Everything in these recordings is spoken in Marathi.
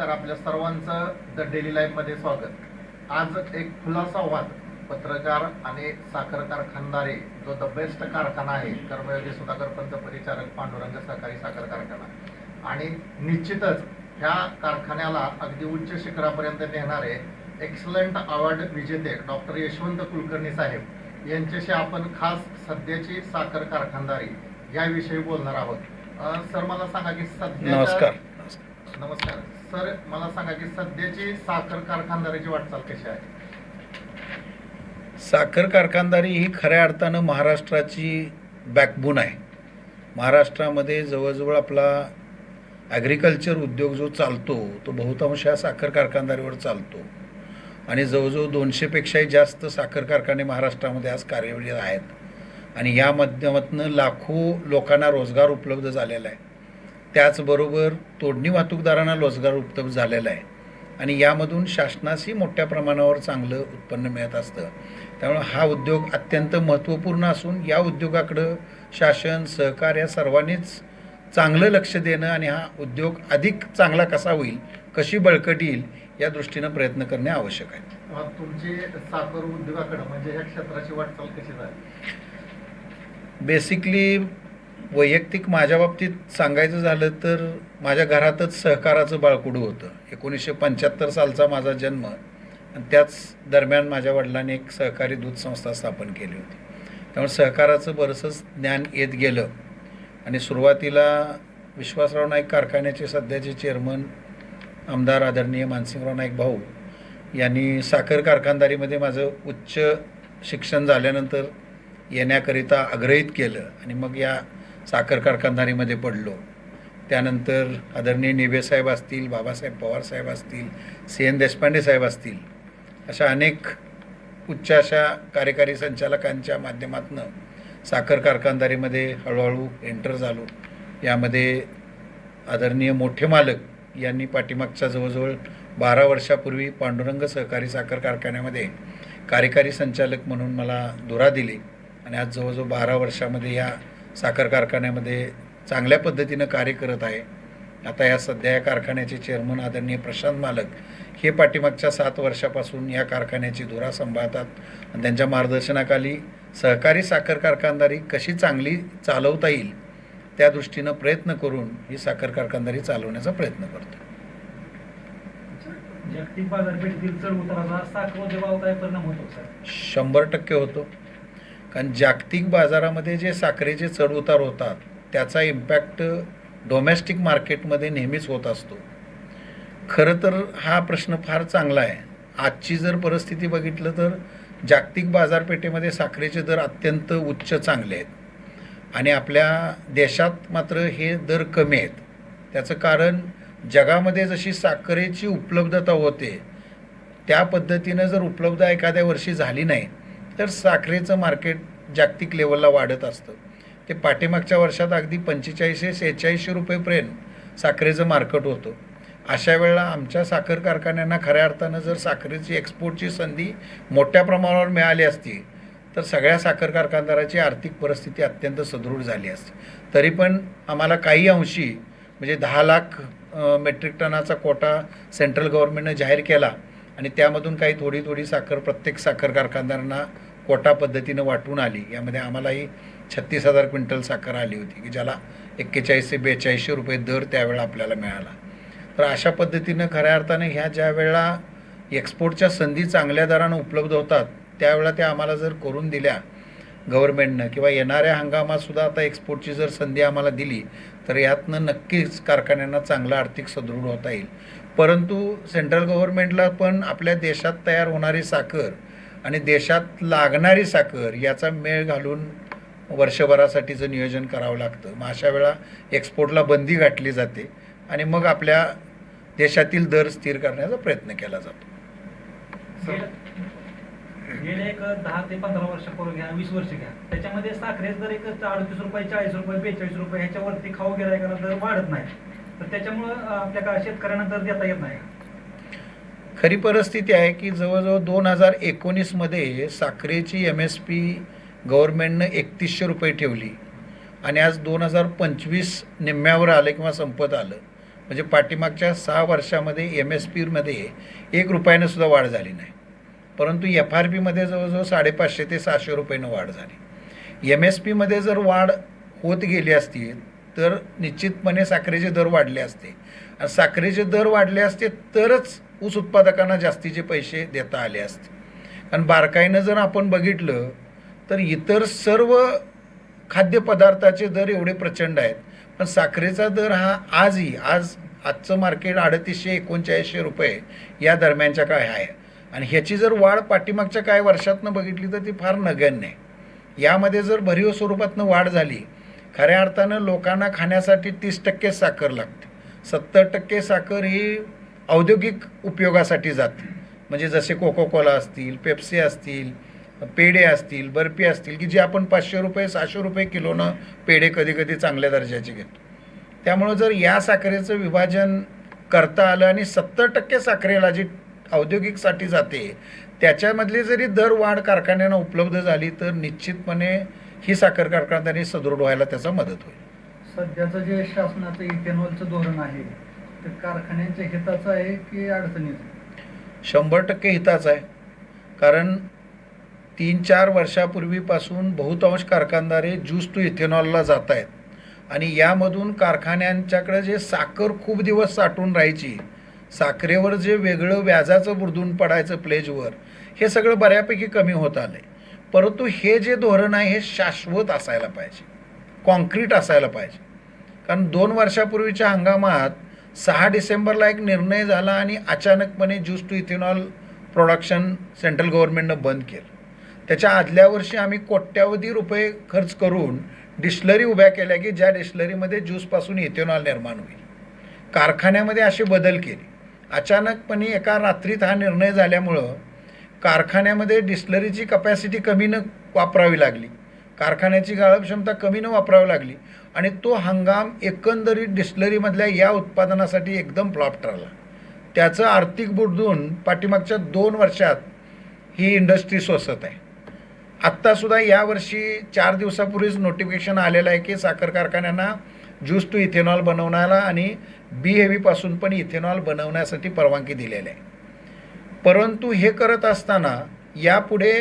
नमस्कार आपल्या सर्वांचं द डेली लाईफमध्ये स्वागत. आज एक खुलासा वाद पत्रकार आणि साखर कारखानदारी जो द बेस्ट कारखाना आहे कर्मयोगी सुधाकर पंत परिचारक पांडुरंग सहकारी साखर कारखाना. आणि निश्चितच ह्या कारखान्याला अगदी उच्च शिखरापर्यंत नेणारे एक्सलंट अवॉर्ड विजेते डॉक्टर यशवंत कुलकर्णी साहेब यांच्याशी आपण खास सध्याची साखर कारखानदारी याविषयी बोलणार आहोत. सर मला सांगा की सध्या नमस्कार. नमस्कार. सर मला सांगा की सध्याची साखर कारखानदारीची वाटचाल कशी आहे? साखर कारखानदारी ही खऱ्या अर्थानं महाराष्ट्राची बॅकबोन आहे. महाराष्ट्रामध्ये जवळजवळ आपला ॲग्रिकल्चर उद्योग जो चालतो तो बहुतांश ह्या साखर कारखानदारीवर चालतो. आणि जवळजवळ दोनशेपेक्षाही जास्त साखर कारखाने महाराष्ट्रामध्ये आज कार्यरत आहेत. आणि या माध्यमातून लाखो लोकांना रोजगार उपलब्ध झालेला आहे. त्याचबरोबर तोडणी वाहतूकदारांना रोजगार उपलब्ध झालेला आहे. आणि यामधून शासनासही मोठ्या प्रमाणावर चांगलं उत्पन्न मिळत असतं. त्यामुळे हा उद्योग अत्यंत महत्त्वपूर्ण असून या उद्योगाकडं शासन सहकार या सर्वांनीच चांगलं लक्ष देणं आणि हा उद्योग अधिक चांगला कसा होईल कशी बळकट येईल या दृष्टीनं प्रयत्न करणे आवश्यक आहे. तुमची साखर उद्योगाकडे म्हणजे ह्या क्षेत्राची वाटचाल कशी झाली? बेसिकली वैयक्तिक माझ्या बाबतीत सांगायचं झालं तर माझ्या घरातच सहकाराचं बाळकुडू होतं. एकोणीसशे पंच्याहत्तर सालचा माझा जन्म आणि त्याच दरम्यान माझ्या वडिलांनी एक सहकारी दूध संस्था स्थापन केली होती. त्यामुळे सहकाराचं बरंचसं ज्ञान येत गेलं. आणि सुरुवातीला विश्वासराव नाईक कारखान्याचे सध्याचे चेअरमन आमदार आदरणीय मानसिंगराव नाईक भाऊ यांनी साखर कारखानदारीमध्ये माझं उच्च शिक्षण झाल्यानंतर येण्याकरिता आग्रहित केलं. आणि मग या साखर कारखानदारीमध्ये पडलो. त्यानंतर आदरणीय निबे साहेब असतील बाबासाहेब पवार साहेब असतील सी एन देशपांडे साहेब असतील अशा अनेक उच्च अशा कार्यकारी संचालकांच्या माध्यमातून साखर कारखानदारीमध्ये हळूहळू एंटर झालो. यामध्ये आदरणीय मोठे मालक यांनी पाठीमागच्या जवळजवळ बारा वर्षापूर्वी पांडुरंग सहकारी साखर कारखान्यामध्ये कार्यकारी संचालक म्हणून मला धुरा दिली आणि आज जवळजवळ बारा वर्षामध्ये या साखर कारखान्यामध्ये चांगल्या पद्धतीनं कार्य करत आहे. आता या सध्या या कारखान्याचे चेअरमन आदरणीय प्रशांत मालक हे पाठीमागच्या सात वर्षापासून या कारखान्याची धुरा सांभाळतात. आणि त्यांच्या मार्गदर्शनाखाली सहकारी साखर कारखानदारी कशी चांगली चालवता येईल त्या दृष्टीनं प्रयत्न करून ही साखर कारखानदारी चालवण्याचा प्रयत्न करतो. शंभर टक्के होतो. कारण जागतिक बाजारामध्ये जे साखरेचे चढउतार होतात त्याचा इम्पॅक्ट डोमेस्टिक मार्केटमध्ये नेहमीच होत असतो. खरं तर हा प्रश्न फार चांगला आहे. आजची जर परिस्थिती बघितलं तर जागतिक बाजारपेठेमध्ये साखरेचे दर अत्यंत उच्च चांगले आहेत. आणि आपल्या देशात मात्र हे दर कमी आहेत. त्याचं कारण जगामध्ये जशी साखरेची उपलब्धता होते त्या पद्धतीनं जर उपलब्ध एखाद्या वर्षी झाली नाही तर साखरेचं मार्केट जागतिक लेवलला वाढत असतं. ते पाठीमागच्या वर्षात अगदी पंचेचाळीसशे शेहेचाळीसशे रुपयेपर्यंत साखरेचं मार्केट होतं. अशा वेळेला आमच्या साखर कारखान्यांना खऱ्या अर्थानं जर साखरेची एक्सपोर्टची संधी मोठ्या प्रमाणावर मिळाली असती तर सगळ्या साखर कारखानदाराची आर्थिक परिस्थिती अत्यंत सदृढ झाली असती. तरी पण आम्हाला काही अंशी म्हणजे दहा लाख मेट्रिक टनाचा कोटा सेंट्रल गव्हर्नमेंटनं जाहीर केला आणि त्यामधून काही थोडी थोडी साखर प्रत्येक साखर कारखानदारांना कोटा पद्धतीनं वाटून आली. यामध्ये आम्हालाही छत्तीस हजार क्विंटल साखर आली होती की ज्याला एक्केचाळीस ते बेचाळीसशे रुपये दर त्यावेळेला आपल्याला मिळाला. तर अशा पद्धतीनं खऱ्या अर्थाने ह्या ज्या वेळेला एक्सपोर्टच्या संधी चांगल्या दरानं उपलब्ध होतात त्यावेळेला त्या आम्हाला जर करून दिल्या गव्हर्नमेंटनं किंवा येणाऱ्या हंगामातसुद्धा आता एक्सपोर्टची जर संधी आम्हाला दिली तर यातनं नक्कीच कारखान्यांना चांगलं आर्थिक सदृढ होता येईल. परंतु सेंट्रल गव्हर्नमेंटला पण आपल्या देशात तयार होणारी साखर आणि देशात लागणारी साखर याचा मेळ घालून वर्षभरासाठीचं नियोजन करावं लागतं. मग अशा वेळा एक्सपोर्टला बंदी घातली जाते आणि मग आपल्या देशातील दर स्थिर करण्याचा प्रयत्न केला जातो. गेले गेले एक दहा ते पंधरा वर्षापूर्वी घ्या वीस वर्ष घ्या. त्याच्यामध्ये साखरेच जर एक अडतीस रुपये चाळीस रुपये बेचाळीस रुपये ह्याच्यावरती खाऊ गिरायकाला दर वाढत नाही. तर त्याच्यामुळं आपल्या का शेतकऱ्यांना दर देता येत नाही. खरी परिस्थिती आहे की जवळजवळ दोन हजार एकोणीसमध्ये साखरेची एम एस पी गव्हर्मेंटनं एकतीसशे रुपये ठेवली. आणि आज दोन हजार पंचवीस निम्म्यावर आलं किंवा संपत आलं. म्हणजे पाठीमागच्या सहा वर्षामध्ये एम एस पीमध्ये एक रुपयानं सुद्धा वाढ झाली नाही. परंतु एफ आर पीमध्ये जवळजवळ साडेपाचशे ते सहाशे रुपयानं वाढ झाली. एम एस पीमध्ये जर वाढ होत गेली असती तर निश्चितपणे साखरेचे दर वाढले असते. आणि साखरेचे दर वाढले असते तरच ऊस उत्पादकांना जास्तीचे पैसे देता आले असते. कारण बारकाईनं जर आपण बघितलं तर इतर सर्व खाद्यपदार्थाचे दर एवढे प्रचंड आहेत. पण साखरेचा दर हा आजही आज आजचं मार्केट अडतीसशे एकोणचाळीसशे रुपये या दरम्यानच्या काय आहे. आणि ह्याची जर वाढ पाठीमागच्या काही वर्षातनं बघितली तर ती फार नगण्य आहे. यामध्ये जर भरीव स्वरूपातनं वाढ झाली खऱ्या अर्थानं लोकांना खाण्यासाठी तीस टक्के साखर लागते. सत्तर टक्के साखर ही औद्योगिक उपयोगासाठी जाते. म्हणजे जसे कोको कोला असतील पेप्सी असतील पेढे असतील बर्फी असतील की जे आपण पाचशे रुपये सहाशे रुपये किलोनं पेढे कधी कधी चांगल्या दर्जाचे घेतो. त्यामुळं जर या साखरेचं विभाजन करता आलं आणि सत्तर टक्के साखरेला जी औद्योगिकसाठी जाते त्याच्यामधली जरी दर वाढ कारखान्यांना उपलब्ध झाली तर निश्चितपणे ही साखर कारखानदारी सदृढ व्हायला त्याचा मदत होईल. सध्याचं जे शासनाचं इथेनॉलचं धोरण आहे ते कारखान्यांच्या हिताचं आहे की अडचणीचं? शंभर टक्के हिताचं आहे. कारण तीन चार वर्षापूर्वीपासून बहुतांश कारखानदारे ज्यूस टू इथेनॉलला जात आहेत आणि यामधून कारखान्यांच्याकडे जे साखर खूप दिवस साठून राहायची साखरेवर जे वेगळं व्याजाचं बुरदून पडायचं प्लेजवर हे सगळं बऱ्यापैकी कमी होत आलं आहे परंतु हे जे धोरण आहे हे शाश्वत असायला पाहिजे. कॉन्क्रीट असायला पाहिजे. कारण दोन वर्षापूर्वीच्या हंगामात सहा डिसेंबरला एक निर्णय झाला आणि अचानकपणे juice to ethanol production central गव्हर्नमेंटनं बंद केलं. त्याच्या आदल्या वर्षी आम्ही कोट्यावधी रुपये खर्च करून डिस्लरी उभ्या केल्या की ज्या डिस्लरीमध्ये ज्यूसपासून इथेनॉल निर्माण होईल. कारखान्यामध्ये असे बदल केले. अचानकपणे एका रात्रीत हा निर्णय झाल्यामुळं कारखान्यामध्ये डिस्लरीची कपॅसिटी कमी न वापरावी लागली. कारखान्याची गाळप क्षमता कमी न वापरावी लागली. आणि तो हंगाम एकंदरीत डिस्लरीमधल्या या उत्पादनासाठी एकदम फ्लॉप ठरला त्याचं आर्थिक बुडून पाठीमागच्या दोन वर्षात ही इंडस्ट्री स्वसत आहे. आत्तासुद्धा यावर्षी चार दिवसापूर्वीच नोटिफिकेशन आलेलं आहे की साखर कारखान्यांना ज्यूस टू इथेनॉल बनवण्याला आणि बी हेवीपासून पण इथेनॉल बनवण्यासाठी परवानगी दिलेली आहे. परंतु हे करत असताना यापुढे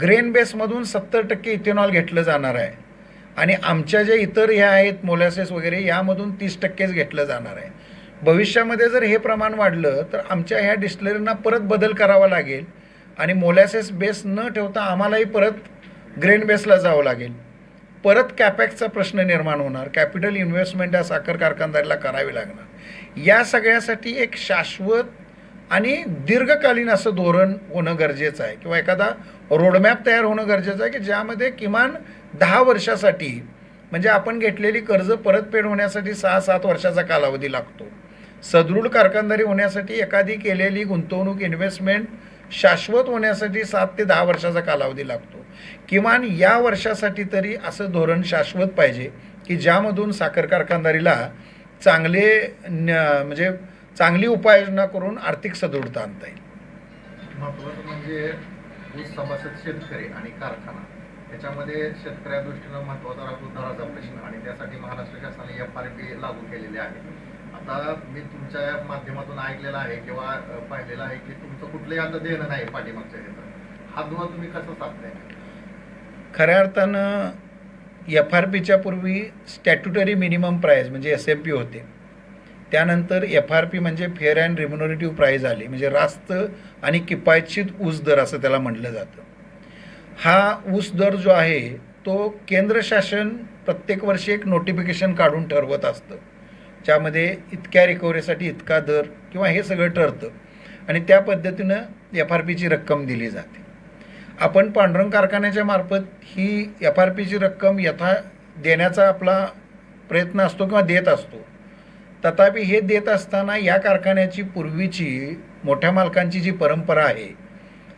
ग्रेन बेसमधून सत्तर टक्के इथेनॉल घेतलं जाणार आहे. आणि आमच्या जे इतर ह्या आहेत मोलॅसेस वगैरे यामधून तीस टक्केच घेतलं जाणार आहे. भविष्यामध्ये जर हे प्रमाण वाढलं तर आमच्या ह्या डिस्टलरींना परत बदल करावा लागेल आणि मोलॅसेस बेस न ठेवता आम्हालाही परत ग्रेन बेसला जावं लागेल. परत कॅपॅक्सचा प्रश्न निर्माण होणार कॅपिटल इन्व्हेस्टमेंट या साखर कारखानदारीला करावी लागणार. या सगळ्यासाठी एक शाश्वत आणि दीर्घकालीन असं धोरण होणं गरजेचं आहे किंवा एखादा रोडमॅप तयार होणं गरजेचं आहे की ज्यामध्ये किमान दहा वर्षासाठी म्हणजे आपण घेतलेली कर्ज परतफेड होण्यासाठी सहा सात वर्षाचा कालावधी लागतो. सदृढ कारखानदारी होण्यासाठी एखादी केलेली गुंतवणूक इन्व्हेस्टमेंट शाश्वत होण्यासाठी सात ते दहा वर्षाचा कालावधी लागतो. किमान या वर्षासाठी तरी असं धोरण शाश्वत पाहिजे की ज्यामधून साखर कारखानदारीला चांगले न- म्हणजे चांगली उपाययोजना करून आर्थिक सदृढता आणता येईल. महत्वाचं म्हणजे शेतकरी आणि कारखाना. याच्यामध्ये शेतकऱ्या दृष्टीनं महत्त्वाचा राहतो धराचा प्रश्न आणि त्यासाठी महाराष्ट्र शासनाने एफ आर पी लागू केलेली आहे. आता मी तुमच्या माध्यमातून ऐकलेलं आहे किंवा पाहिलेलं आहे की तुमचं कुठलंही आता देणं नाही पाठीमागच्या ह्याचं हा दुवा तुम्ही कसं साधताय? खऱ्या अर्थानं एफ आर पीच्या पूर्वी स्टॅट्युटरी मिनिमम प्राईज म्हणजे एस एम पी होते. त्यानंतर एफ आर पी म्हणजे फेअर अँड रिम्युनरेटिव्ह प्राईज आली. म्हणजे रास्त आणि किफायतशीर ऊस दर असं त्याला म्हटलं जातं. हा ऊस दर जो आहे तो केंद्र शासन प्रत्येक वर्षी एक नोटिफिकेशन काढून ठरवत असतं. ज्यामध्ये इतक्या रिकव्हरीसाठी इतका दर किंवा हे सगळं ठरतं. आणि त्या पद्धतीनं एफ आर पीची रक्कम दिली जाते. आपण पांढरंग कारखान्याच्या मार्फत ही एफ आर पीची रक्कम यथा देण्याचा आपला प्रयत्न असतो किंवा देत असतो. तथापि हे देत असताना या कारखान्याची पूर्वीची मोठ्या मालकांची जी परंपरा आहे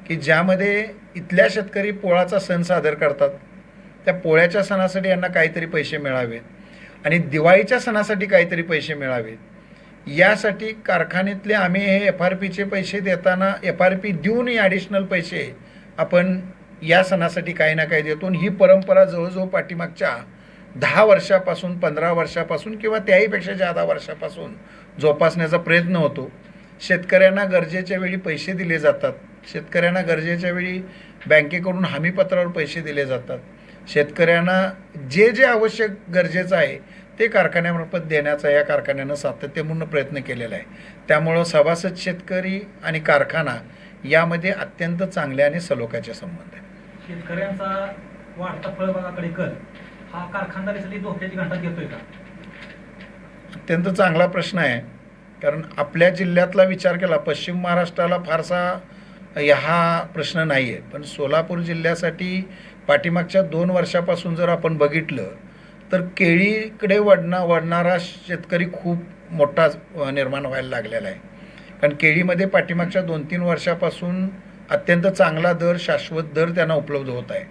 की ज्यामध्ये इथल्या शेतकरी पोळाचा सण सादर करतात त्या पोळ्याच्या सणासाठी यांना काहीतरी पैसे मिळावेत आणि दिवाळीच्या सणासाठी काहीतरी पैसे मिळावेत. यासाठी कारखान्यातले आम्ही हे एफ आर पीचे पैसे देताना एफ आर पी देऊनही ॲडिशनल पैसे आपण या सणासाठी काही ना काही देतो. आणि ही परंपरा जवळजवळ पाठीमागच्या दहा वर्षापासून पंधरा वर्षापासून किंवा त्याहीपेक्षा जादा वर्षापासून जोपासण्याचा प्रयत्न होतो. शेतकऱ्यांना गरजेच्या वेळी पैसे दिले जातात. शेतकऱ्यांना गरजेच्या वेळी बँकेकडून हमीपत्रावर पैसे दिले जातात. शेतकऱ्यांना जे जे आवश्यक गरजेचं आहे ते कारखान्यामार्फत देण्याचा या कारखान्यानं सातत्यपूर्ण प्रयत्न केलेला आहे. त्यामुळं सभासद शेतकरी आणि कारखाना यामध्ये अत्यंत चांगले आणि सलोख्याचे संबंध आहेत. शेतकऱ्यांचा वाढता फळबागाकडे कल हा कारखानदारीसाठी धोक्याची घंटा घेतोय का? अत्यंत चांगला प्रश्न आहे. कारण आपल्या जिल्ह्यातला विचार केला पश्चिम महाराष्ट्राला फारसा हा प्रश्न नाही आहे पण सोलापूर जिल्ह्यासाठी पाठीमागच्या दोन वर्षापासून जर आपण बघितलं तर केळीकडे वडणा वडणारा शेतकरी खूप मोठा निर्माण व्हायला लागलेला आहे. कारण केळीमध्ये पाठीमागच्या दोन तीन वर्षापासून अत्यंत चांगला दर शाश्वत दर त्यांना उपलब्ध होत आहे.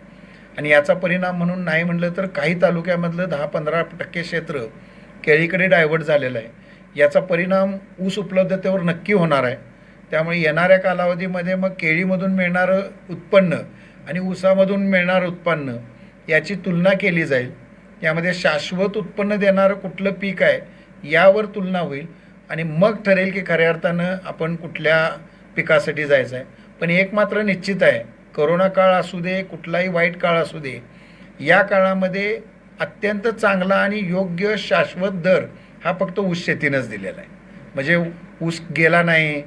आणि याचा परिणाम म्हणून नाही म्हटलं तर काही तालुक्यामधलं दहा पंधरा टक्के क्षेत्र केळीकडे डायव्हर्ट झालेलं आहे. याचा परिणाम ऊस उपलब्धतेवर नक्की होणार आहे. त्यामुळे येणाऱ्या कालावधीमध्ये मग केळीमधून मिळणारं उत्पन्न आणि ऊसामधून मिळणारं उत्पन्न याची तुलना केली जाईल. यामध्ये शाश्वत उत्पन्न देणारं कुठलं पीक आहे यावर तुलना होईल आणि मग ठरेल की खऱ्या अर्थानं आपण कुठल्या पिकासाठी जायचं आहे. पण एक मात्र निश्चित आहे करोना काळ असू दे कुठलाही वाईट काळ असू दे या काळामध्ये अत्यंत चांगला आणि योग्य शाश्वत दर हा फक्त ऊस शेतीनंच दिलेला आहे. म्हणजे ऊस गेला नाही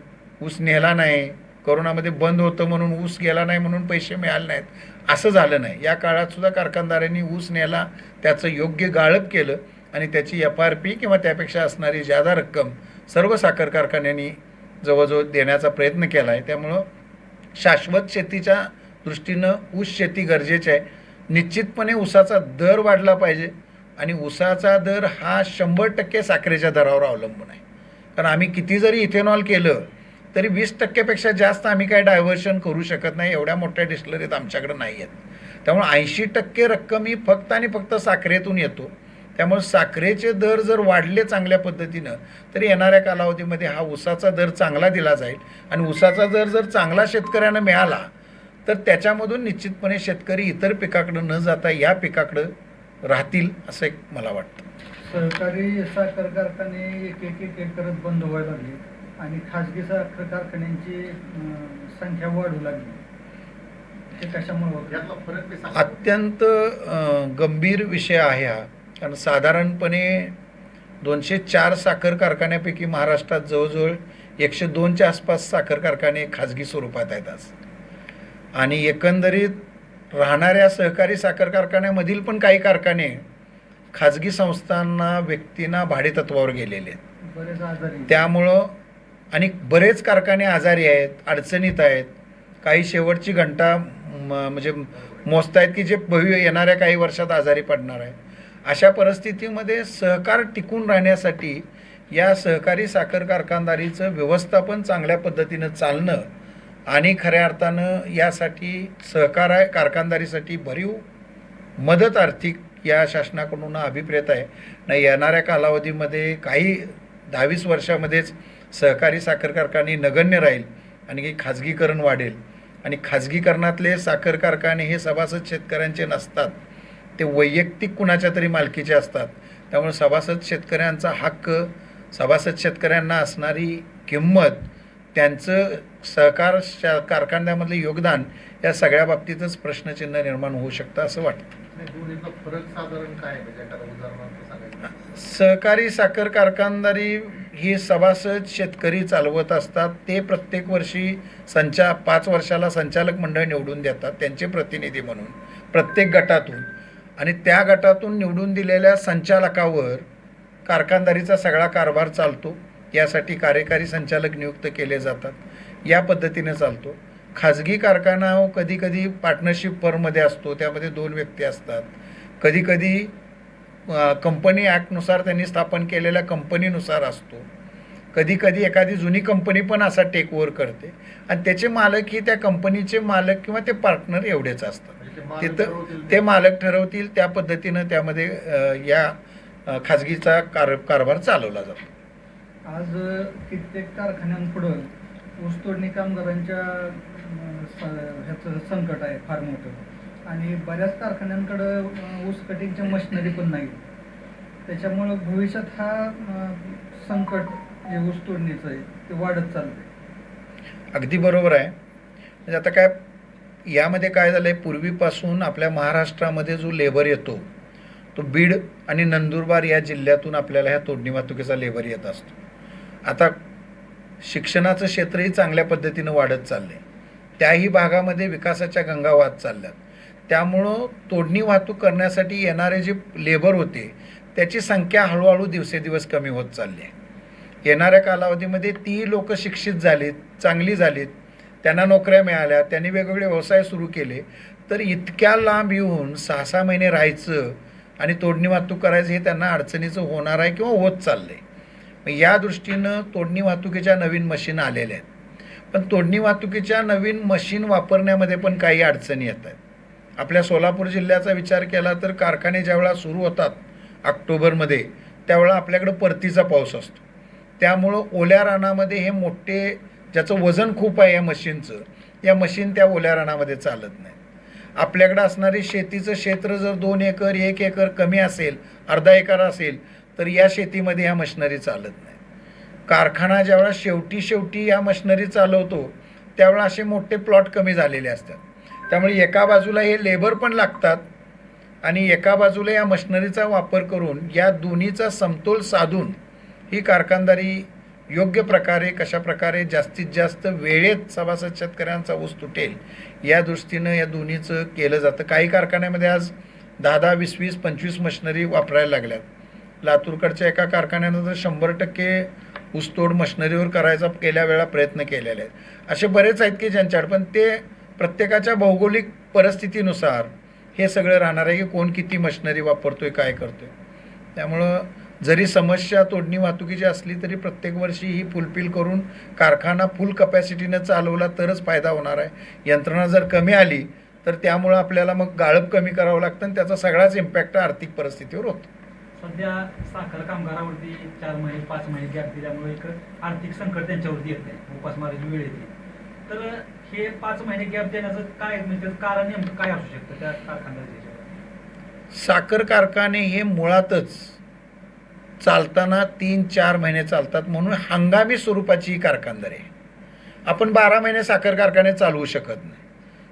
ऊस नेला नाही करोनामध्ये बंद होतं म्हणून ऊस गेला नाही म्हणून पैसे मिळाले नाहीत. असं झालं नाही. या काळात सुद्धा कारखानदारांनी ऊस नेला त्याचं योग्य गाळप केलं आणि त्याची एफ आर पी किंवा त्यापेक्षा असणारी जादा रक्कम सर्व साखर कारखान्यांनी जवळजवळ देण्याचा प्रयत्न केला आहे. त्यामुळं शाश्वत शेतीच्या दृष्टीनं ऊस शेती गरजेची आहे. निश्चितपणे ऊसाचा दर वाढला पाहिजे आणि ऊसाचा दर हा शंभर टक्के साखरेच्या दरावर अवलंबून आहे. कारण आम्ही किती जरी इथेनॉल केलं तरी वीस टक्क्यापेक्षा जास्त आम्ही काय डायव्हर्शन करू शकत नाही. एवढ्या मोठ्या डिस्लरीत आमच्याकडे नाही आहेत. त्यामुळे ऐंशी टक्के रक्कम ही फक्त आणि फक्त साखरेतून येतो. त्यामुळे साखरेचे दर जर वाढले चांगल्या पद्धतीनं तर येणाऱ्या कालावधीमध्ये हा ऊसाचा दर चांगला दिला जाईल. आणि ऊसाचा दर जर चांगला शेतकऱ्यांना मिळाला तर त्याच्यामधून निश्चितपणे शेतकरी इतर पिकाकडं न जाता या पिकाकडं राहतील असं एक मला वाटतं. सहकारी साखर कारखाने एक एक एक एक करत बंद व्हायला लागले. आणि खाजगी साखर कारखान्यांची संख्या वाढू लागली. ते कशामुळे. अत्यंत गंभीर विषय आहे हा. कारण साधारणपणे दोनशे चार साखर कारखान्यापैकी महाराष्ट्रात जवळजवळ एकशे दोनच्या आसपास साखर कारखाने खाजगी स्वरूपात आहेत आज. आणि एकंदरीत राहणाऱ्या सहकारी साखर कारखान्यामधील पण काही कारखाने खाजगी संस्थांना व्यक्तींना भाडेतत्वावर गेलेले आहेत. त्यामुळं आणि बरेच कारखाने आजारी आहेत अडचणीत आहेत. काही शेवटची घंटा म- म्हणजे मोजतायत की जे भव्य येणाऱ्या काही वर्षात आजारी पडणार आहे अशा परिस्थितीमध्ये सहकार टिकून राहण्यासाठी या सहकारी साखर कारखानदारीचं व्यवस्थापन चांगल्या पद्धतीनं चालणं आणि खऱ्या अर्थानं यासाठी सहकार आहे कारखानदारीसाठी भरीव मदत आर्थिक या शासनाकडून अभिप्रेत आहे. नाही येणाऱ्या कालावधीमध्ये काही दहावीस वर्षामध्येच सहकारी साखर कारखाने नगण्य राहील आणि खाजगीकरण वाढेल. आणि खाजगीकरणातले साखर कारखाने हे सभासद शेतकऱ्यांचे नसतात. ते वैयक्तिक कुणाच्या तरी मालकीचे असतात. त्यामुळे सभासद शेतकऱ्यांचा हक्क सभासद शेतकऱ्यांना असणारी किंमत त्यांचं सहकार शा कारखान्यामधलं योगदान या सगळ्या बाबतीतच प्रश्नचिन्ह निर्माण होऊ शकतं असं वाटतं. सहकारी साखर कारखानदारी ही सभासद शेतकरी चालवत असतात. ते प्रत्येक वर्षी संचा पाच वर्षाला संचालक मंडळ निवडून देतात त्यांचे प्रतिनिधी म्हणून प्रत्येक गटातून. आणि त्या गटातून निवडून दिलेल्या संचालकावर कारखानदारीचा सगळा कारभार चालतो. यासाठी कार्यकारी संचालक नियुक्त केले जातात. या पद्धतीने चालतो. खाजगी कारखाना हो कधी कधी पार्टनरशिप फर्ममध्ये असतो त्यामध्ये दोन व्यक्ती असतात. कधी कधी कंपनी ॲक्टनुसार त्यांनी स्थापन केलेल्या कंपनीनुसार असतो. कधी कधी एखादी जुनी कंपनी पण असा टेक ओव्हर करते. आणि त्याचे मालक ही त्या कंपनीचे मालक किंवा ते पार्टनर एवढेच असतात. म्हणजे तिथं ते. मालक ठरवतील त्या पद्धतीनं त्यामध्ये या खाजगीचा कार कारभार चालवला जातो. आज कित्येक कारखान्यांपुढं ऊसतोडणी कामगारांच्या स- ह्याचं संकट आहे फार मोठं. आणि बऱ्याच कारखान्यांकडं ऊस कटिंगच्या मशिनरी पण नाही त्याच्यामुळं भविष्यात हा संकट जे ऊस तोडणीचं आहे. ते वाढत चाललंय. अगदी बरोबर आहे. म्हणजे आता काय यामध्ये काय झालं आहे पूर्वीपासून आपल्या महाराष्ट्रामध्ये जो लेबर येतो तो बीड आणि नंदुरबार या जिल्ह्यातून आपल्याला ह्या तोडणी वाहतुकीचा लेबर येत असतो. आता शिक्षणाचं क्षेत्रही चांगल्या पद्धतीनं वाढत चाललं आहे त्याही भागामध्ये विकासाच्या गंगा वाहत चालल्यात. त्यामुळं तोडणी वाहतूक करण्यासाठी येणारे जे लेबर होते त्याची संख्या हळूहळू दिवसेदिवस कमी होत चालली आहे येणाऱ्या कालावधीमध्ये ती लोक शिक्षित झालीत चांगली झालीत त्यांना नोकऱ्या मिळाल्या त्यांनी वेगवेगळे व्यवसाय सुरू केले तर इतक्या लांब येऊन सहा सहा महिने राहायचं आणि तोडणी वाहतूक करायचं हे त्यांना अडचणीचं होणार आहे किंवा होत चाललं आहे मग या दृष्टीनं तोडणी वाहतुकीच्या नवीन मशीन आलेल्या आहेत. पण तोडणी वाहतुकीच्या नवीन मशीन वापरण्यामध्ये पण काही अडचणी येत आहेत. आपल्या सोलापूर जिल्ह्याचा विचार केला तर कारखाने ज्यावेळा सुरू होतात ऑक्टोबरमध्ये त्यावेळा आपल्याकडं परतीचा पाऊस असतो. त्यामुळं ओल्या रानामध्ये हे मोठे ज्याचं वजन खूप आहे या मशीनचं या मशीन त्या ओल्या रानामध्ये चालत नाही आपल्याकडं असणारे शेतीचं क्षेत्र जर दोन एकर एक एकर कमी असेल अर्धा एकर असेल तर या शेतीमध्ये ह्या मशिनरी चालत नाही. कारखाना ज्यावेळा शेवटी शेवटी या मशिनरी चालवतो त्यावेळा असे मोठे प्लॉट कमी झालेले असतात. त्यामुळे एका बाजूला हे लेबर पण लागतात आणि एका बाजूला या मशिनरीचा वापर करून या दोन्हीचा समतोल साधून ही कारखानदारी योग्य प्रकारे कशा प्रकारे जास्तीत जास्त वेळेत सभासद शेतकऱ्यांचा ऊस तुटेल या दृष्टीनं या दोन्हीचं केलं जातं. काही कारखान्यामध्ये आज दहा दहा वीस वीस पंचवीस मशिनरी वापरायला लागल्यात. लातूरकडच्या एका कारखान्यानं तर शंभर टक्के ऊसतोड मशनरीवर करायचा केल्या वेळा प्रयत्न केलेले आहेत. असे बरेच आहेत की ज्यांच्याकडे पण ते प्रत्येकाच्या भौगोलिक परिस्थितीनुसार हे सगळं राहणार आहे की कोण किती मशनरी वापरतोय काय करतोय. त्यामुळं जरी समस्या तोडणी वाहतुकीची असली तरी प्रत्येक वर्षी ही फुलफिल करून कारखाना फुल कपॅसिटीनं चालवला तरच फायदा होणार आहे. यंत्रणा जर कमी आली तर त्यामुळं आपल्याला मग गाळप कमी करावं लागतं आणि त्याचा सगळाच इम्पॅक्ट आर्थिक परिस्थितीवर होतो. सध्या साखर कामगारावरती चार महिने पाच महिने गॅप दिल्यामुळे एक आर्थिक संकट त्यांच्यावरती येत नाही उपासमारीची वेळ येते. तर हे पाच महिने गॅप देण्याचं काय म्हणजे कारण नेमकं काय असू शकतं? त्या कारखान्याच्या साखर कारखाने हे मुळातच चालताना तीन चार महिने चालतात म्हणून हंगामी स्वरूपाची ही कारखानदारी आहे. आपण बारा महिने साखर कारखाने चालवू शकत नाही.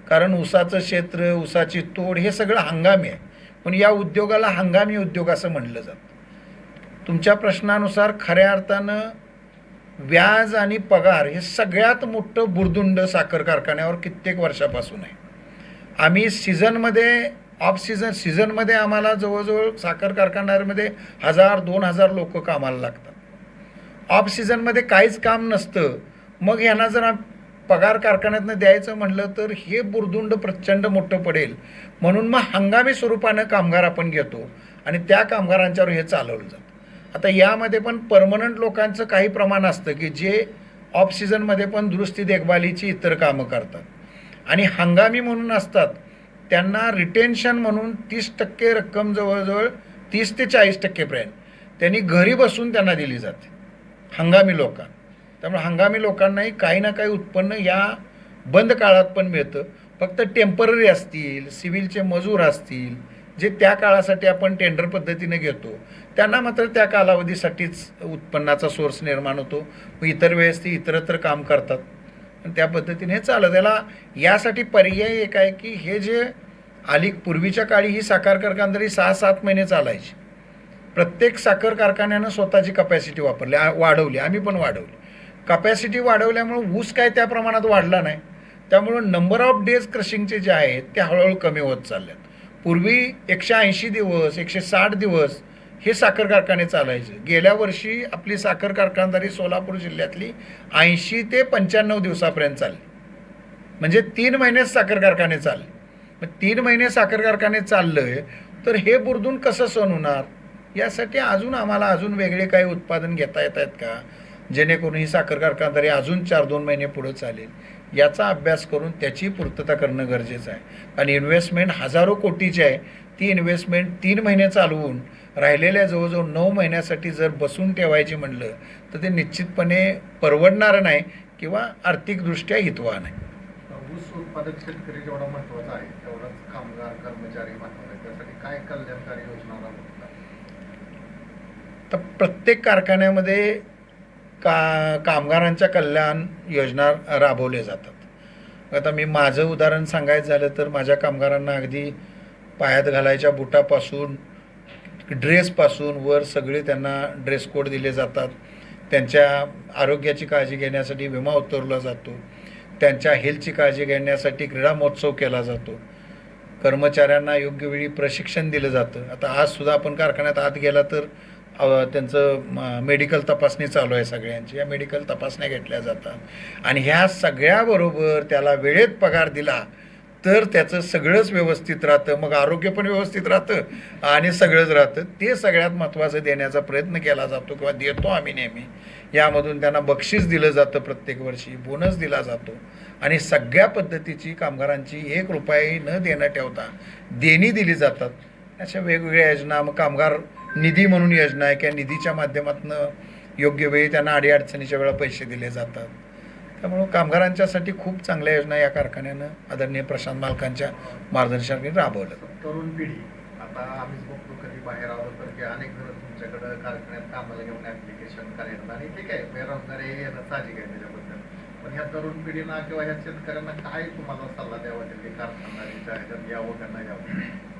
कारण ऊसाचं क्षेत्र ऊसाची तोड हे सगळं हंगामी आहे. पण या उद्योगाला हंगामी उद्योग असं म्हणलं जातं. तुमच्या प्रश्नानुसार खऱ्या अर्थानं व्याज आणि पगार हे सगळ्यात मोठं बुरदुंड साखर कारखान्यावर कित्येक वर्षापासून आहे. आम्ही सीझनमध्ये ऑफ सीझन सीझनमध्ये आम्हाला जवळजवळ साखर कारखान्यामध्ये हजार दोन हजार लोक कामाला लागतात. ऑफ सीझनमध्ये काहीच काम नसतं. मग यांना जर पगार कारखान्यातनं द्यायचं म्हणलं तर हे बुरदुंड प्रचंड मोठं पडेल. म्हणून मग हंगामी स्वरूपानं कामगार आपण घेतो आणि त्या कामगारांच्यावर हे चालवलं जातं. आता यामध्ये पण परमनंट लोकांचं काही प्रमाण असतं की जे ऑफ सीझनमध्ये पण दुरुस्ती देखभालीची इतर कामं करतात. आणि हंगामी म्हणून असतात त्यांना रिटेन्शन म्हणून तीस टक्के रक्कम जवळजवळ तीस ते चाळीस टक्केपर्यंत त्यांनी घरी बसून त्यांना दिली जाते. हंगामी लोकांना. त्यामुळे हंगामी लोकांनाही काही ना काही उत्पन्न या बंद काळात पण मिळतं. फक्त टेंपररी असतील सिव्हिलचे मजूर असतील जे त्या काळासाठी आपण टेंडर पद्धतीने घेतो त्यांना मात्र त्या कालावधीसाठीच उत्पन्नाचा सोर्स निर्माण होतो. इतर वेळेस ते इतरत्र काम करतात. आणि त्या पद्धतीने हे चालत. त्याला यासाठी पर्याय एक आहे की हे जे आली पूर्वीच्या काळी ही साखर कारखानदारी सहा सात महिने चालायची. प्रत्येक साखर कारखान्यानं स्वतःची कपॅसिटी वापरली वाढवली. आम्ही पण वाढवली. कपॅसिटी वाढवल्यामुळं ऊस काय त्या प्रमाणात वाढला नाही. त्यामुळं नंबर ऑफ डेज क्रशिंगचे जे आहेत ते हळूहळू कमी होत चालल्यात पूर्वी एकशे ऐंशी दिवस एकशे साठ दिवस हे साखर कारखाने चालायचे. गेल्या वर्षी आपली साखर कारखानदारी सोलापूर जिल्ह्यातली ऐंशी ते पंच्याण्णव दिवसापर्यंत चालली. म्हणजे तीन महिनेच साखर कारखाने चालले. मग तीन महिने साखर कारखाने चाललं तर हे बुरदून कसं सण होणार? यासाठी अजून आम्हाला अजून वेगळे काही उत्पादन घेता येत आहेत का? जेणेकरून ही साखर कारखानदारी अजून चार दोन महिने पुढं चालेल. याचा अभ्यास करून त्याची पूर्तता करणं गरजेचं आहे. आणि इन्व्हेस्टमेंट हजारो कोटीची आहे. ती इन्व्हेस्टमेंट तीन महिने चालवून राहिलेल्या जवळजवळ नऊ महिन्यासाठी जर बसून ठेवायची म्हणलं तर ते निश्चितपणे परवडणारं नाही किंवा आर्थिकदृष्ट्या हितवा नाही ऊस उत्पादक शेतकरी जेवढा महत्त्वाचा आहे तेवढाच कामगार कर्मचारी महत्त्वाचा आहे. त्यासाठी काय कल्याणकारी योजना तर प्रत्येक कारखान्यामध्ये का कामगारांच्या कल्याण योजना राबवल्या जातात. आता मी माझं उदाहरण सांगायचं झालं तर माझ्या कामगारांना अगदी पायात घालायच्या बुटापासून ड्रेसपासून वर सगळे त्यांना ड्रेस कोड दिले जातात. त्यांच्या आरोग्याची काळजी घेण्यासाठी विमा उतरवला जातो. त्यांच्या हेल्थची काळजी घेण्यासाठी क्रीडा महोत्सव केला जातो. कर्मचाऱ्यांना योग्य वेळी प्रशिक्षण दिलं जातं. आता आजसुद्धा आपण कारखान्यात आत गेला तर त्यांचं मेडिकल तपासणी चालू आहे सगळ्यांची. या मेडिकल तपासण्या घेतल्या जातात. आणि ह्या सगळ्याबरोबर त्याला वेळेत पगार दिला तर त्याचं सगळंच व्यवस्थित राहतं. मग आरोग्य पण व्यवस्थित राहतं आणि सगळंच राहतं. ते सगळ्यात महत्त्वाचं देण्याचा प्रयत्न केला जातो किंवा देतो आम्ही नेहमी. यामधून त्यांना बक्षीस दिलं जातं प्रत्येक वर्षी बोनस दिला जातो. आणि सगळ्या पद्धतीची कामगारांची एक रुपयाही न देणं ठेवता देणी दिली जातात. अशा वेगवेगळ्या योजना मग कामगार निधी म्हणून योजना आहे किंवा निधीच्या माध्यमातून योग्य वेळी त्यांना अडीअडचणीच्या वेळा पैसे दिले जातात. त्यामुळं कामगारांच्यासाठी खूप चांगल्या योजना या कारखान्यानं आदरणीय प्रशांत मालकांच्या मार्गदर्शनाने राबवल्या तरुण पिढी आता आम्हीच बघतो कधी बाहेर आलो तर की अनेक जण तुमच्याकडे कारखान्यात कामाला घेऊन ऍप्लिकेशन करायचं आणि ठीक आहे बेरोजगारी येणं साहजिक आहे त्याच्याबद्दल. पण ह्या तरुण पिढीना किंवा ह्या शेतकऱ्यांना काय तुम्हाला सल्ला द्यावा दिल्ली कारखानदारीच्या ह्याच्यात यावं त्यांना नाही यावं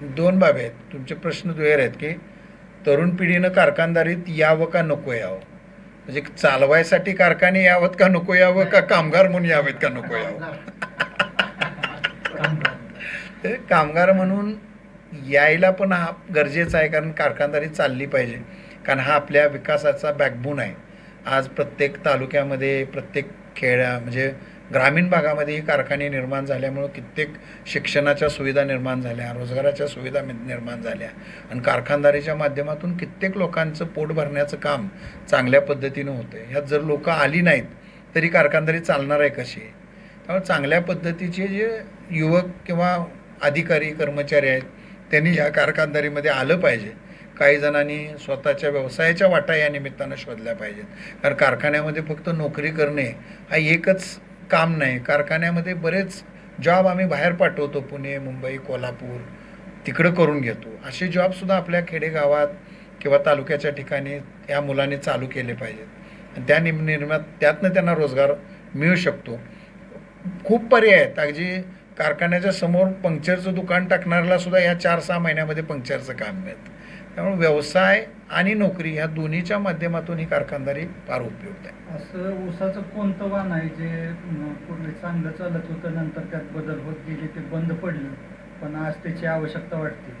दोन बाबी आहेत. तुमचे प्रश्न दुहेर आहेत की तरुण पिढीनं कारखानदारीत यावं का नको यावं? म्हणजे चालवायसाठी कारखाने यावं का नको यावं का कामगार म्हणून यावेत का नको यावं? ते कामगार म्हणून यायला पण हा गरजेचा आहे कारण कारखानदारी चालली पाहिजे. कारण हा आपल्या विकासाचा बॅकबोन आहे. आज प्रत्येक तालुक्यामध्ये प्रत्येक खेड्या म्हणजे ग्रामीण भागामध्ये ही कारखाने निर्माण झाल्यामुळं कित्येक शिक्षणाच्या सुविधा निर्माण झाल्या रोजगाराच्या सुविधा निर्माण झाल्या. आणि कारखानदारीच्या माध्यमातून कित्येक लोकांचं पोट भरण्याचं काम चांगल्या पद्धतीनं होतं ह्यात जर लोकं आली नाहीत तरी कारखानदारी चालणार आहे कशी? त्यामुळे चांगल्या पद्धतीचे जे युवक किंवा अधिकारी कर्मचारी आहेत त्यांनी ह्या कारखानदारीमध्ये आलं पाहिजे. काही जणांनी स्वतःच्या व्यवसायाच्या वाटा या निमित्तानं शोधल्या पाहिजेत. कारण कारखान्यामध्ये फक्त नोकरी करणे हा एकच काम नाही. कारखान्यामध्ये बरेच जॉब आम्ही बाहेर पाठवतो पुणे मुंबई कोल्हापूर तिकडं करून घेतो. असे जॉबसुद्धा आपल्या खेडेगावात किंवा तालुक्याच्या ठिकाणी या मुलांनी चालू केले पाहिजेत. आणि त्या निम निर्मात त्यातनं त्यांना रोजगार मिळू शकतो. खूप पर्याय आहेत. अगदी कारखान्याच्या समोर पंक्चरचं दुकान टाकणाऱ्याला सुद्धा या चार सहा महिन्यामध्ये पंक्चरचं काम मिळतं. त्यामुळे व्यवसाय आणि नोकरी ह्या दोन्हीच्या माध्यमातून ही कारखानदारी फार उपयुक्त आहे. असं ऊसाचं कोणतं वाण आहे जे पूर्वी चांगलं चालत होतं नंतर त्यात बदल होत गेले ते बंद पडलं पण आज त्याची आवश्यकता वाटते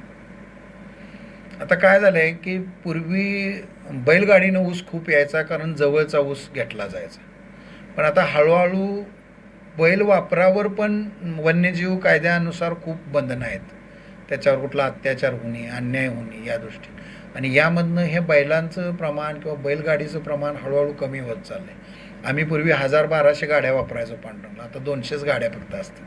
आता काय झालं आहे की पूर्वी बैलगाडीनं ऊस खूप यायचा कारण जवळचा ऊस घेतला जायचा. पण आता हळूहळू बैल वापरावर पण वन्यजीव कायद्यानुसार खूप बंधनं आहेत. त्याच्यावर कुठला अत्याचार होणे अन्याय होणे या दृष्टीने. आणि यामधनं हे बैलांचं प्रमाण किंवा बैलगाडीचं प्रमाण हळूहळू कमी होत चाललं आहे आम्ही पूर्वी हजार बाराशे गाड्या वापरायचो पांडुरंगला आता दोनशेच गाड्या फक्त असतात.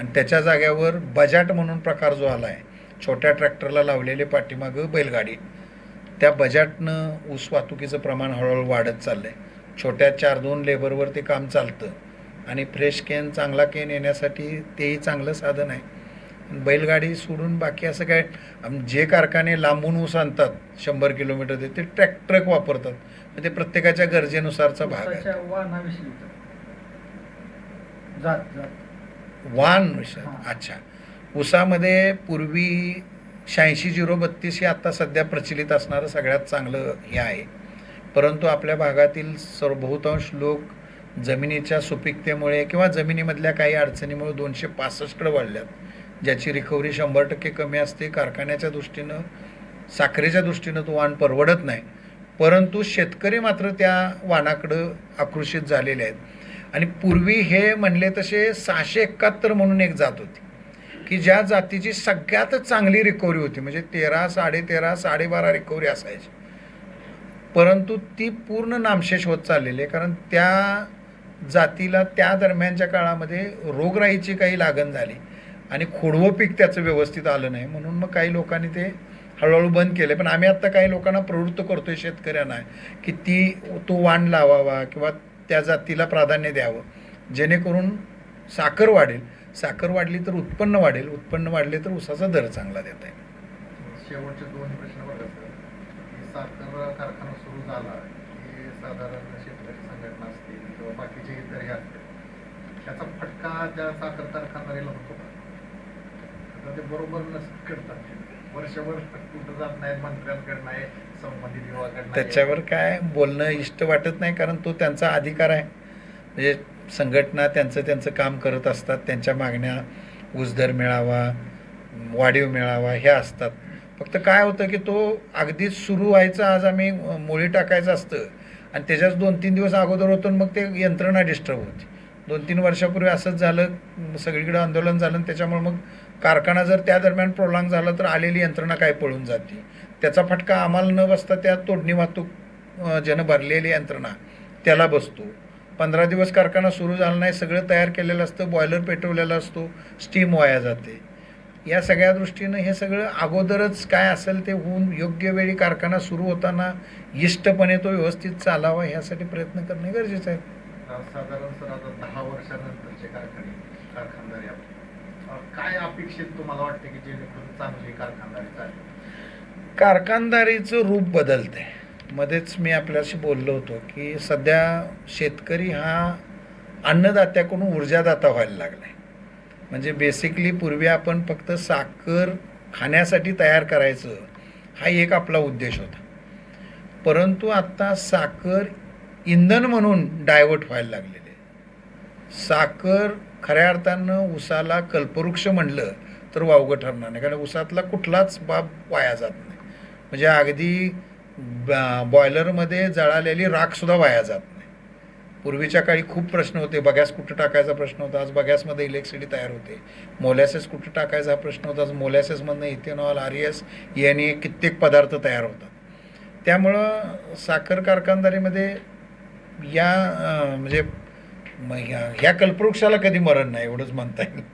आणि त्याच्या जाग्यावर बजाट म्हणून प्रकार जो आला आहे छोट्या ट्रॅक्टरला लावलेले पाठीमागं बैलगाडी. त्या बजाटनं ऊस वाहतुकीचं प्रमाण हळूहळू वाढत चाललं आहे छोट्या चार दोन लेबरवर ते काम चालतं. आणि फ्रेश केन चांगला केन येण्यासाठी तेही चांगलं साधन आहे. बैलगाडी सोडून बाकी असं काय जे कारखाने लांबून ऊस आणतात शंभर किलोमीटर ते ते ट्रॅक ट्रक वापरतात. ते प्रत्येकाच्या गरजेनुसारचा भाग आहे. वान हां. अच्छा. ऊसामध्ये पूर्वी शहाऐंशी झिरो बत्तीस हे आत्ता सध्या प्रचलित असणारं सगळ्यात चांगलं हे आहे. परंतु आपल्या भागातील सर्व बहुतांश लोक जमिनीच्या सुपीकतेमुळे किंवा जमिनीमधल्या काही अडचणीमुळे दोनशे पासष्टकडे वाढल्यात. ज्याची रिकव्हरी शंभर टक्के कमी असते कारखान्याच्या दृष्टीनं साखरेच्या दृष्टीनं तो वाण परवडत नाही. परंतु शेतकरी मात्र त्या वाणाकडं आकृषित झालेले आहेत. आणि पूर्वी हे म्हणले तसे सहाशे एकाहत्तर म्हणून एक जात होती. की ज्या जातीची सगळ्यात चांगली रिकव्हरी होती म्हणजे तेरा साडेतेरा साडेबारा रिकव्हरी असायची. परंतु ती पूर्ण नामशेष होत चाललेली आहे. कारण त्या जातीला त्या दरम्यानच्या काळामध्ये रोगराईची काही लागण झाली. आणि खोडवं पीक त्याचं व्यवस्थित आलं नाही. म्हणून मग काही लोकांनी ते हळूहळू बंद केले. पण आम्ही आत्ता काही लोकांना प्रवृत्त करतोय शेतकऱ्यांना की ती तो वाण लावावा किंवा त्या जातीला प्राधान्य द्यावं. जेणेकरून साखर वाढेल. साखर वाढली तर उत्पन्न वाढेल. उत्पन्न वाढले तर उसाचा दर चांगला देता येईल. शेवटचे दोन प्रश्न बघा साखर कारखाना सुरू झाला की साधारण शेतकरी संघटना असतील किंवा बाकीचे इतर हे असतील त्याचा फटका त्या साखर कारखानदारीला होतो का? ते बरोबर नस करतात. वर्षभर कुठं जात नाही मंत्र्यांकडे नाही संबंधित विभागाकडे त्याच्यावर काय बोलणं इष्ट वाटत नाही कारण तो त्यांचा अधिकार आहे. म्हणजे संघटना त्यांचं त्यांचं काम करत असतात त्यांच्या मागण्या उजदर मिळावा वाढीव मिळावा ह्या असतात. फक्त काय होतं की तो अगदीच सुरू व्हायचा आज आम्ही मोळी मुळी टाकायचं असतं. आणि त्याच्याच दोन तीन दिवस अगोदर होतो आणि मग ते यंत्रणा डिस्टर्ब होती. दोन तीन वर्षापूर्वी असंच झालं सगळीकडे आंदोलन झालं आणि त्याच्यामुळे मग कारखाना जर त्या दरम्यान प्रोलांग झाला तर आलेली यंत्रणा काय पळून जाते? त्याचा फटका आम्हाला न बसता त्या तोडणी वाहतूक ज्यानं भरलेली यंत्रणा त्याला बसतो. पंधरा दिवस कारखाना सुरू झाला नाही सगळं तयार केलेलं असतं बॉयलर पेटवलेला असतो स्टीम वाया जाते. या सगळ्या दृष्टीनं हे सगळं अगोदरच काय असेल ते होऊन योग्य वेळी कारखाना सुरू होताना इष्टपणे तो व्यवस्थित चालावा ह्यासाठी प्रयत्न करणे गरजेचं आहे. साधारण सर आता दहा वर्षानंतरचे कारखाने कारखानदार काय अपेक्षित तुम्हाला वाटते की जेणेकरून चांगली कारखानदारी चालेल? कारखानदारीचं रूप बदलते मध्येच मी आपल्याशी बोललो होतो की सध्या शेतकरी हा अन्नदात्याकडून ऊर्जादाता व्हायला लागला आहे म्हणजे बेसिकली पूर्वी आपण फक्त साखर खाण्यासाठी तयार करायचं हा एक आपला उद्देश होता. परंतु आत्ता साखर इंधन म्हणून डायवर्ट व्हायला लागलेले. साखर खऱ्या अर्थानं उसाला कल्पवृक्ष म्हणलं तर वावगं ठरणार नाही. कारण उसातला कुठलाच बाब वाया जात नाही. म्हणजे अगदी बॉयलरमध्ये जळालेली राखसुद्धा वाया जात नाही. पूर्वीच्या काळी खूप प्रश्न होते. बगॅस कुठं टाकायचा प्रश्न होता. आज बगॅसमध्ये इलेक्ट्रिसिटी तयार होते. मोलॅसेस कुठं टाकायचा हा प्रश्न होता. आज मोलॅसेसमधनं इथेनॉल आर एस याने कित्येक पदार्थ तयार होतात. त्यामुळं साखर कारखानदारीमध्ये या म्हणजे ह्या ह्या कल्पवृक्षाला कधी मरण नाही एवढंच म्हणता येईल.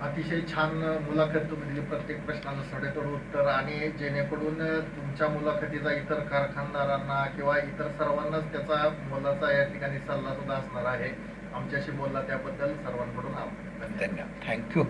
अतिशय छान मुलाखत तुम्ही दिली. प्रत्येक प्रश्नाचं सडेतोड उत्तर आणि जेणेकरून तुमच्या मुलाखतीचा इतर कारखानदारांना किंवा इतर सर्वांनाच त्याचा मोलाचा या ठिकाणी सल्ला सुद्धा असणार आहे. आमच्याशी बोलला त्याबद्दल सर्वांकडून धन्यवाद. थँक्यू.